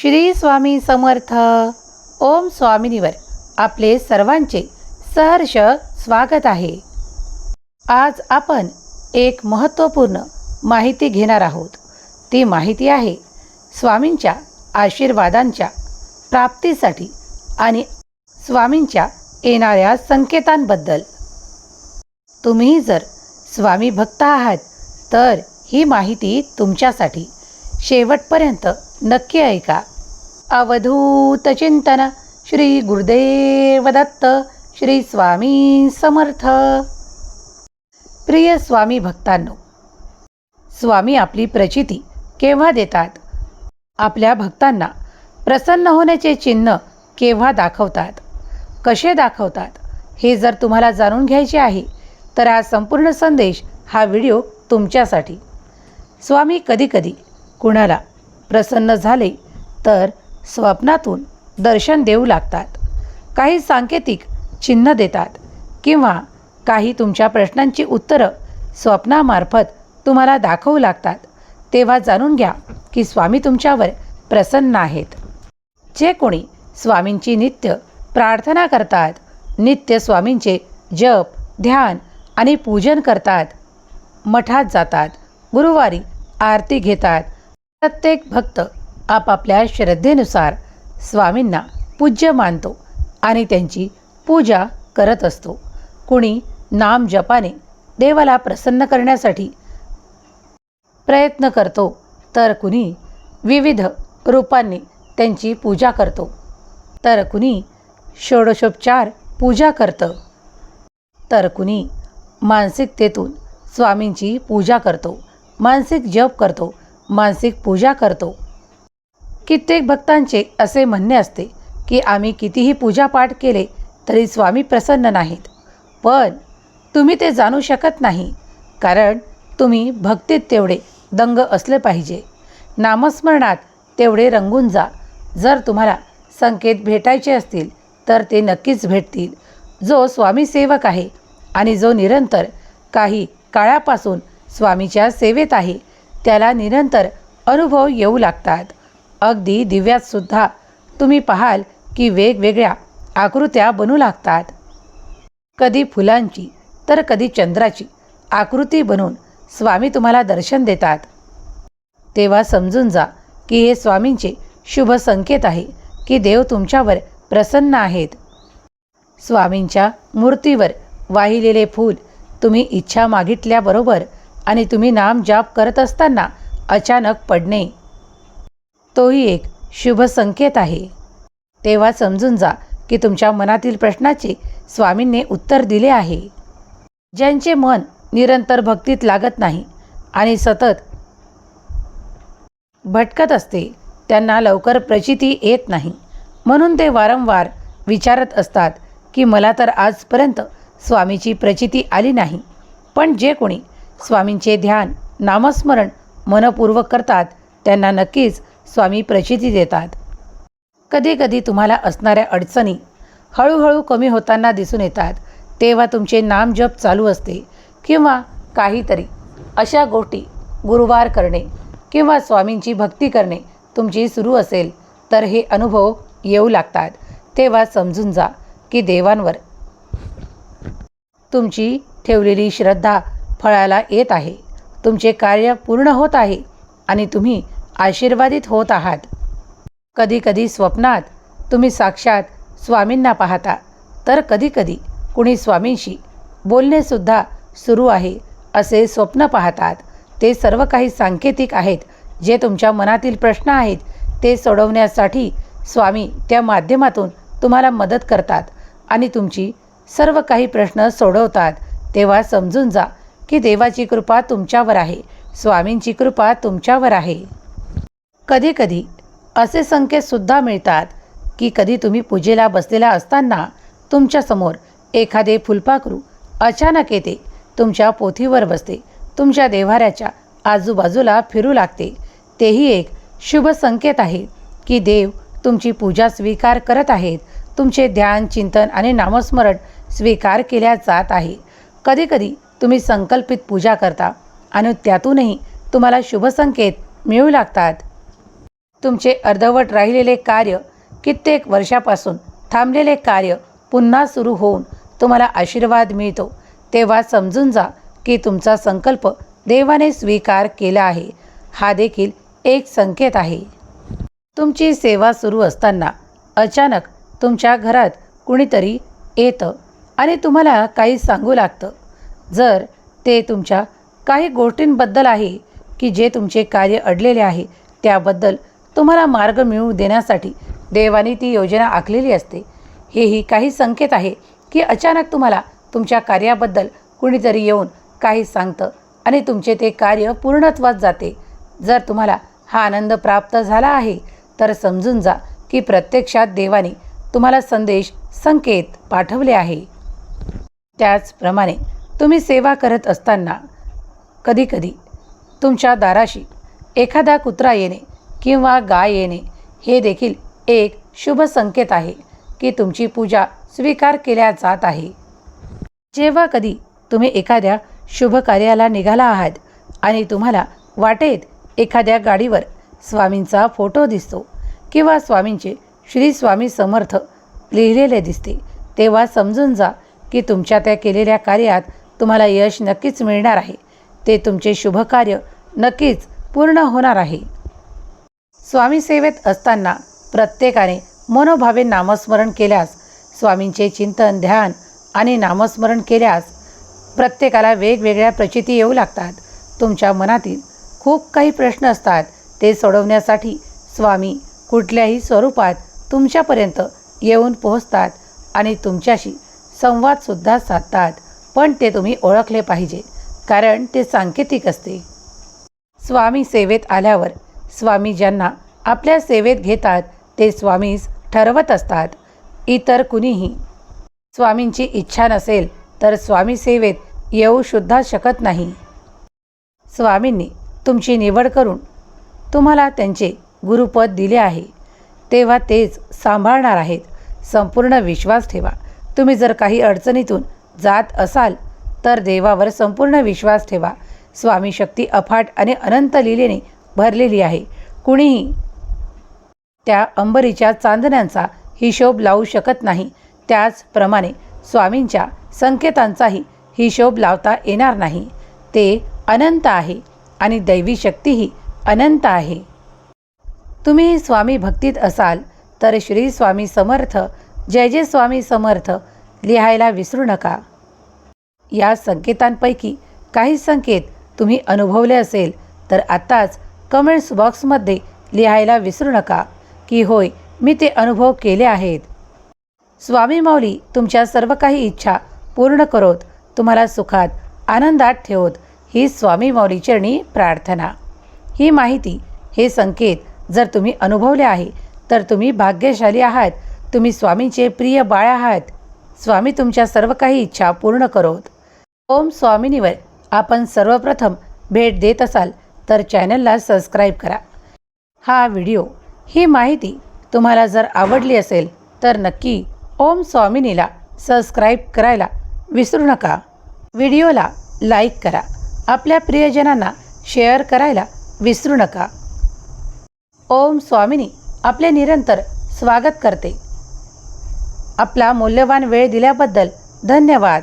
श्री स्वामी समर्थ. ओम स्वामिनीवर आपले सर्वांचे सहर्ष स्वागत आहे. आज आपण एक महत्त्वपूर्ण माहिती घेणार आहोत. ती माहिती आहे स्वामींच्या आशीर्वादांच्या प्राप्तीसाठी आणि स्वामींच्या येणाऱ्या संकेतांबद्दल. तुम्ही जर स्वामी भक्त आहात तर ही माहिती तुमच्यासाठी शेवटपर्यंत नक्की ऐका. अवधूत चिंतन श्री गुरुदेव दत्त श्री स्वामी समर्थ. प्रिय स्वामी भक्तांनो स्वामी आपली प्रचिती केव्हा देतात? आपल्या भक्तांना प्रसन्न होण्याचे चिन्ह केव्हा दाखवतात? कसे दाखवतात? हे जर तुम्हाला जाणून घ्यायचे आहे तर हा संपूर्ण संदेश हा व्हिडिओ तुमच्यासाठी. स्वामी कधीकधी कुणाला प्रसन्न झाले तर स्वप्नातून दर्शन देऊ लागतात. काही सांकेतिक चिन्ह देतात किंवा काही तुमच्या प्रश्नांची उत्तरं स्वप्नामार्फत तुम्हाला दाखवू लागतात. तेव्हा जाणून घ्या की स्वामी तुमच्यावर प्रसन्न आहेत. जे कोणी स्वामींची नित्य प्रार्थना करतात नित्य स्वामींचे जप ध्यान आणि पूजन करतात मठात जातात गुरुवारी आरती घेतात प्रत्येक भक्त आपापल्या श्रद्धेनुसार स्वामींना पूज्य मानतो आणि त्यांची पूजा करत असतो. कुणी नाम जपाने देवाला प्रसन्न करण्यासाठी प्रयत्न करतो तर कुणी विविध रूपांनी त्यांची पूजा करतो. तर कुणी षोडशोपचार पूजा करतं. तर कुणी मानसिकतेतून स्वामींची पूजा करतो मानसिक जप करतो मानसिक पूजा करतो. कित्येक भक्तांचे असे म्हणणे असते की आम्ही कितीही पूजापाठ केले तरी स्वामी प्रसन्न नाहीत. पण तुम्ही ते जाणू शकत नाही कारण तुम्ही भक्तीत तेवढे दंग असले पाहिजे. नामस्मरणात तेवढे रंगून जा. जर तुम्हाला संकेत भेटायचे असतील तर ते नक्कीच भेटतील. जो स्वामी सेवक आहे आणि जो निरंतर काही काळापासून स्वामीच्या सेवेत आहे त्याला निरंतर अनुभव येऊ लागतात. अगदी दिव्यातसुद्धा तुम्ही पाहाल की वेगवेगळ्या आकृत्या बनू लागतात. कधी फुलांची तर कधी चंद्राची आकृती बनवून स्वामी तुम्हाला दर्शन देतात. तेव्हा समजून जा की हे स्वामींचे शुभ संकेत आहे की देव तुमच्यावर प्रसन्न आहेत. स्वामींच्या मूर्तीवर वाहिलेले फूल तुम्ही इच्छा मागितल्याबरोबर आणि तुम्ही नाम जाप करत असताना अचानक पडणे. तोही एक शुभ संकेत आहे. तेव्हा समजून जा की तुमच्या मनातील प्रश्नाचे स्वामींनी उत्तर दिले आहे. ज्यांचे मन निरंतर भक्तीत लागत नाही आणि सतत भटकत असते त्यांना लवकर प्रचिती येत नाही. म्हणून ते वारंवार विचारत असतात की मला तर आजपर्यंत स्वामीची प्रचिती आली नाही. पण जे कोणी स्वामींचे ध्यान नामस्मरण मनपूर्वक करतात. त्यांना नक्कीच स्वामी प्रचिती देतात. कधीकधी तुम्हाला असणाऱ्या अडचणी हळूहळू कमी होताना दिसून येतात. तेव्हा तुमचे नाम जप चालू असते किंवा काहीतरी अशा गोष्टी गुरुवार करणे किंवा स्वामींची भक्ती करणे तुमची सुरू असेल तर हे अनुभव येऊ लागतात. तेव्हा समजून जा की देवांवर तुमची ठेवलेली श्रद्धा फळाला येत आहे. तुमचे कार्य पूर्ण होत आहे आणि तुम्ही आशीर्वादित होत आहात. कधीकधी स्वप्नात तुम्ही साक्षात स्वामींना पाहता तर कधीकधी कुणी स्वामींशी बोलणेसुद्धा सुरू आहे असे स्वप्न पाहतात. ते सर्व काही सांकेतिक आहेत. जे तुमच्या मनातील प्रश्न आहेत ते सोडवण्यासाठी स्वामी त्या माध्यमातून तुम्हाला मदत करतात आणि तुमची सर्व काही प्रश्न सोडवतात. तेव्हा समजून जा की देवाची कृपा तुमच्यावर आहे. स्वामींची कृपा तुमच्यावर आहे. कधीकधी असे संकेतसुद्धा मिळतात की कधी तुम्ही पूजेला बसलेला असताना तुमच्यासमोर एखादे फुलपाखरू अचानक येते. तुमच्या पोथीवर बसते. तुमच्या देव्हाऱ्याच्या आजूबाजूला फिरू लागते. तेही एक शुभ संकेत आहे की देव तुमची पूजा स्वीकार करत आहेत. तुमचे ध्यान चिंतन आणि नामस्मरण स्वीकार केल्या जात आहे. कधीकधी तुम्ही संकल्पित पूजा करता आणि त्यातूनही तुम्हाला शुभसंकेत मिळू लागतात. तुमचे अर्धवट राहिलेले कार्य कित्येक वर्षापासून थांबलेले कार्य पुन्हा सुरू होऊन तुम्हाला आशीर्वाद मिळतो. तेव्हा समजून जा की तुमचा संकल्प देवाने स्वीकार केला आहे. हा देखील एक संकेत आहे. तुमची सेवा सुरू असताना अचानक तुमच्या घरात कुणीतरी येतं आणि तुम्हाला काही सांगू लागतं. जर ते तुमच्या काही गोष्टींबद्दल आहे की जे तुमचे कार्य अडलेले आहे त्याबद्दल तुम्हाला मार्ग मिळवू देण्यासाठी देवाने ती योजना आखलेली असते. हेही काही संकेत आहे की अचानक तुम्हाला तुमच्या कार्याबद्दल कुणीतरी येऊन काही सांगतं आणि तुमचे ते कार्य पूर्णत्वात जाते. जर तुम्हाला हा आनंद प्राप्त झाला आहे तर समजून जा की प्रत्यक्षात देवाने तुम्हाला संदेश संकेत पाठवले आहे. त्याचप्रमाणे तुम्ही सेवा करत असताना कधीकधी तुमच्या दाराशी एखादा कुत्रा येणे किंवा गाय येणे हे देखील एक शुभ संकेत आहे की तुमची पूजा स्वीकार केल्या जात आहे. जेव्हा कधी तुम्ही एखाद्या शुभ कार्याला निघाला आहात आणि तुम्हाला वाटेत एखाद्या गाडीवर स्वामींचा फोटो दिसतो किंवा स्वामींचे श्री स्वामी समर्थ लिहिलेले दिसते तेव्हा समजून जा की तुमच्या त्या केलेल्या कार्यात तुम्हाला यश नक्कीच मिळणार आहे. ते तुमचे शुभकार्य नक्कीच पूर्ण होणार आहे. स्वामी सेवेत असताना प्रत्येकाने मनोभावे नामस्मरण केल्यास स्वामींचे चिंतन ध्यान आणि नामस्मरण केल्यास प्रत्येकाला वेगवेगळ्या प्रचिती येऊ लागतात. तुमच्या मनातील खूप काही प्रश्न असतात. ते सोडवण्यासाठी स्वामी कुठल्याही स्वरूपात तुमच्यापर्यंत येऊन पोहोचतात आणि तुमच्याशी संवादसुद्धा साधतात. पण ते तुम्ही ओळखले पाहिजे कारण ते सांकेतिक असते. स्वामी सेवेत आल्यावर स्वामी ज्यांना आपल्या सेवेत घेतात ते स्वामीस ठरवत असतात. इतर कुणीही स्वामींची इच्छा नसेल तर स्वामी सेवेत येऊसुद्धा शकत नाही. स्वामींनी तुमची निवड करून तुम्हाला त्यांचे गुरुपद दिले आहे. तेव्हा तेच सांभाळणार आहेत. संपूर्ण विश्वास ठेवा. तुम्ही जर काही अडचणीतून जात असाल तर देवावर संपूर्ण विश्वास ठेवा. स्वामी शक्ती अफाट आणि अनंत लिलेने भरलेली आहे. कुणीही त्या अंबरीच्या चांदण्यांचा हिशोब लावू शकत नाही. त्याचप्रमाणे स्वामींच्या संकेतांचाही हिशोब लावता येणार नाही. ते अनंत आहे आणि दैवी शक्तीही अनंत आहे. तुम्ही स्वामी भक्तीत असाल तर श्री स्वामी समर्थ जय जय स्वामी समर्थ लिहायला विसरू नका. या संकेतांपैकी काही संकेत तुम्ही अनुभवले असेल तर आत्ताच कमेंट्स बॉक्समध्ये लिहायला विसरू नका की होय मी ते अनुभव केले आहेत. स्वामी माऊली तुमच्या सर्व काही इच्छा पूर्ण करोत तुम्हाला सुखात आनंदात ठेवत ही स्वामी माऊलीचरणी प्रार्थना. ही माहिती हे संकेत जर तुम्ही अनुभवले आहे तर तुम्ही भाग्यशाली आहात तुम्ही स्वामींचे प्रिय बाळ आहात. स्वामी तुमच्या सर्व काही इच्छा पूर्ण करोत. ओम स्वामिनीवर आपण सर्वप्रथम भेट देत असाल तर चॅनलला सबस्क्राईब करा. हा व्हिडिओ ही माहिती तुम्हाला जर आवडली असेल तर नक्की ओम स्वामिनीला सबस्क्राईब करायला विसरू नका. व्हिडिओला लाईक करा. आपल्या प्रियजनांना शेअर करायला विसरू नका. ओम स्वामिनी आपले निरंतर स्वागत करते. आपला मौल्यवान वेळ दिल्याबद्दल धन्यवाद.